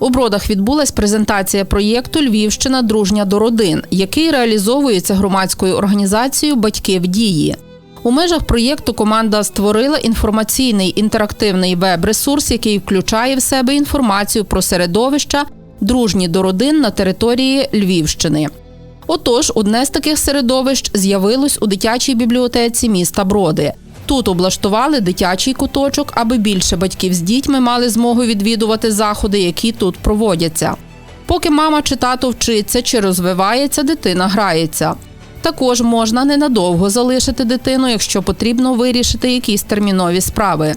У бродах відбулась презентація проєкту Львівщина дружня до родин, який реалізовується громадською організацією Батьки в дії. У межах проєкту команда створила інформаційний інтерактивний веб-ресурс, який включає в себе інформацію про середовища, дружні до родин на території Львівщини. Отож, одне з таких середовищ з'явилось у дитячій бібліотеці міста Броди. Тут облаштували дитячий куточок, аби більше батьків з дітьми мали змогу відвідувати заходи, які тут проводяться. Поки мама чи тато вчиться чи розвивається, дитина грається. Також можна ненадовго залишити дитину, якщо потрібно вирішити якісь термінові справи.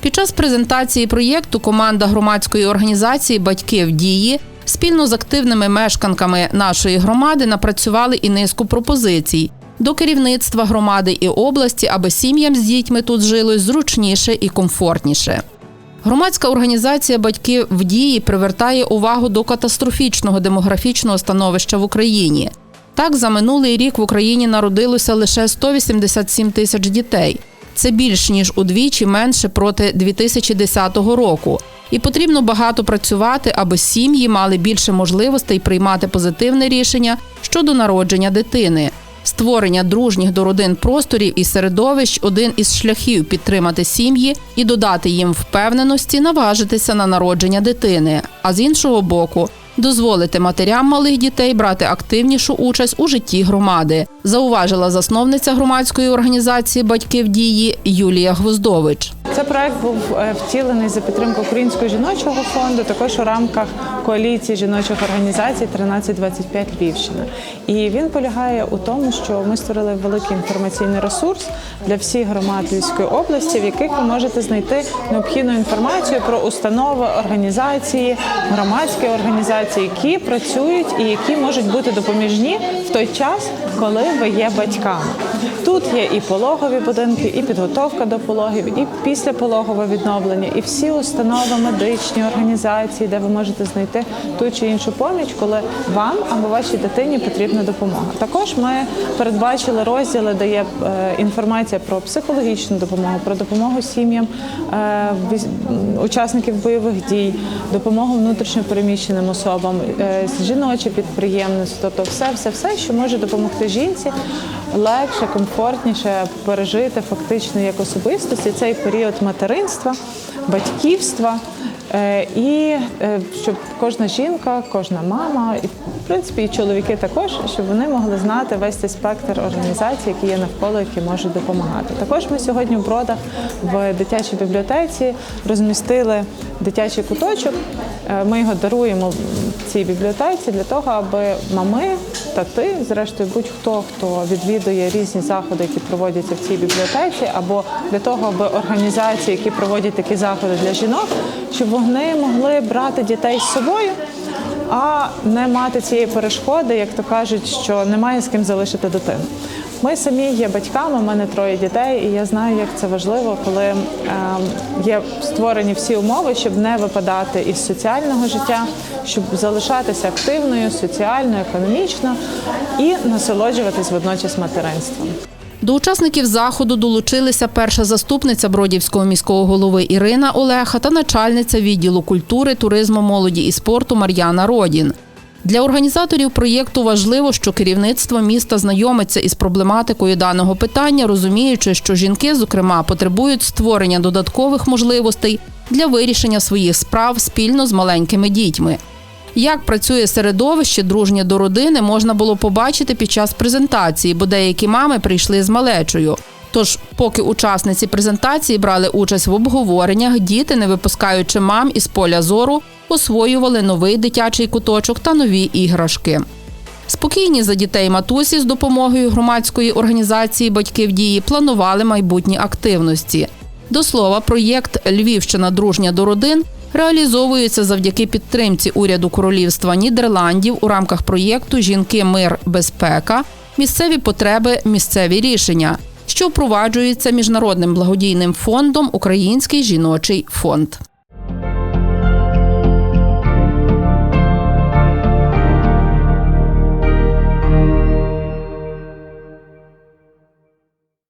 Під час презентації проєкту команда громадської організації Батьки в дії спільно з активними мешканками нашої громади напрацювали і низку пропозицій до керівництва громади і області, аби сім'ям з дітьми тут жилось зручніше і комфортніше. Громадська організація Батьки в дії привертає увагу до катастрофічного демографічного становища в Україні. Так, за минулий рік в Україні народилося лише 187 тисяч дітей. Це більш ніж удвічі менше проти 2010 року. І потрібно багато працювати, аби сім'ї мали більше можливостей приймати позитивне рішення щодо народження дитини. Створення дружніх до родин просторів і середовищ один із шляхів підтримати сім'ї і додати їм впевненості наважитися на народження дитини. А з іншого боку, дозволити матерям малих дітей брати активнішу участь у житті громади, зауважила засновниця громадської організації Батьки в дії Юлія Гвоздович. Цей проект був е, втілений за підтримку Українського жіночого фонду, також у рамках коаліції жіночих організацій 1325 Львівщина. І він полягає у тому, що ми створили великий інформаційний ресурс для всіх громад Львівської області, в яких ви можете знайти необхідну інформацію про установи, організації, громадські організації, які працюють і які можуть бути допоміжні в той час, коли ви є батьками. Тут є і пологові будинки, і підготовка до пологів, і післяпологове відновлення, і всі установи, медичні організації, де ви можете знайти ту чи іншу поміч, коли вам або вашій дитині потрібна допомога. Також ми передбачили розділи, де є е, інформація про психологічну допомогу, про допомогу сім'ям е, учасників бойових дій, допомогу внутрішньопереміщеним особам, е, жіноче підприємництво, тобто все, все, все, що може допомогти жінці легше, комфортніше пережити фактично як особистості цей період материнства, батьківства. Е, І е, щоб кожна жінка, кожна мама, і в принципі і чоловіки також, щоб вони могли знати весь цей спектр організацій, які є навколо, які можуть допомагати. Також ми сьогодні в бродах в дитячій бібліотеці розмістили дитячий куточок. Е, Ми його даруємо цій бібліотеці для того, аби мами, тати, зрештою, будь-хто хто відвідує різні заходи, які проводяться в цій бібліотеці, або для того, аби організації, які проводять такі заходи для жінок, щоб вони могли брати дітей з собою. А не мати цієї перешкоди, як то кажуть, що немає з ким залишити дитину. Ми самі є батьками, у мене троє дітей, і я знаю, як це важливо, коли ем, є створені всі умови, щоб не випадати із соціального життя, щоб залишатися активною, соціально, економічно і насолоджуватись водночас материнством. До учасників заходу долучилися перша заступниця Бродівського міського голови Ірина Олеха та начальниця відділу культури, туризму, молоді і спорту Мар'яна Родін. Для організаторів проєкту важливо, що керівництво міста знайомиться із проблематикою даного питання, розуміючи, що жінки, зокрема, потребують створення додаткових можливостей для вирішення своїх справ спільно з маленькими дітьми. Як працює середовище дружнє до родини, можна було побачити під час презентації, бо деякі мами прийшли з малечою. Тож, поки учасниці презентації брали участь в обговореннях, діти, не випускаючи мам із поля зору, освоювали новий дитячий куточок та нові іграшки. Спокійні за дітей матусі з допомогою громадської організації Батьки в дії планували майбутні активності. До слова, проєкт Львівщина дружня до родин реалізовується завдяки підтримці уряду Королівства Нідерландів у рамках проєкту Жінки, мир, безпека, місцеві потреби, місцеві рішення, що впроваджується міжнародним благодійним фондом Український жіночий фонд.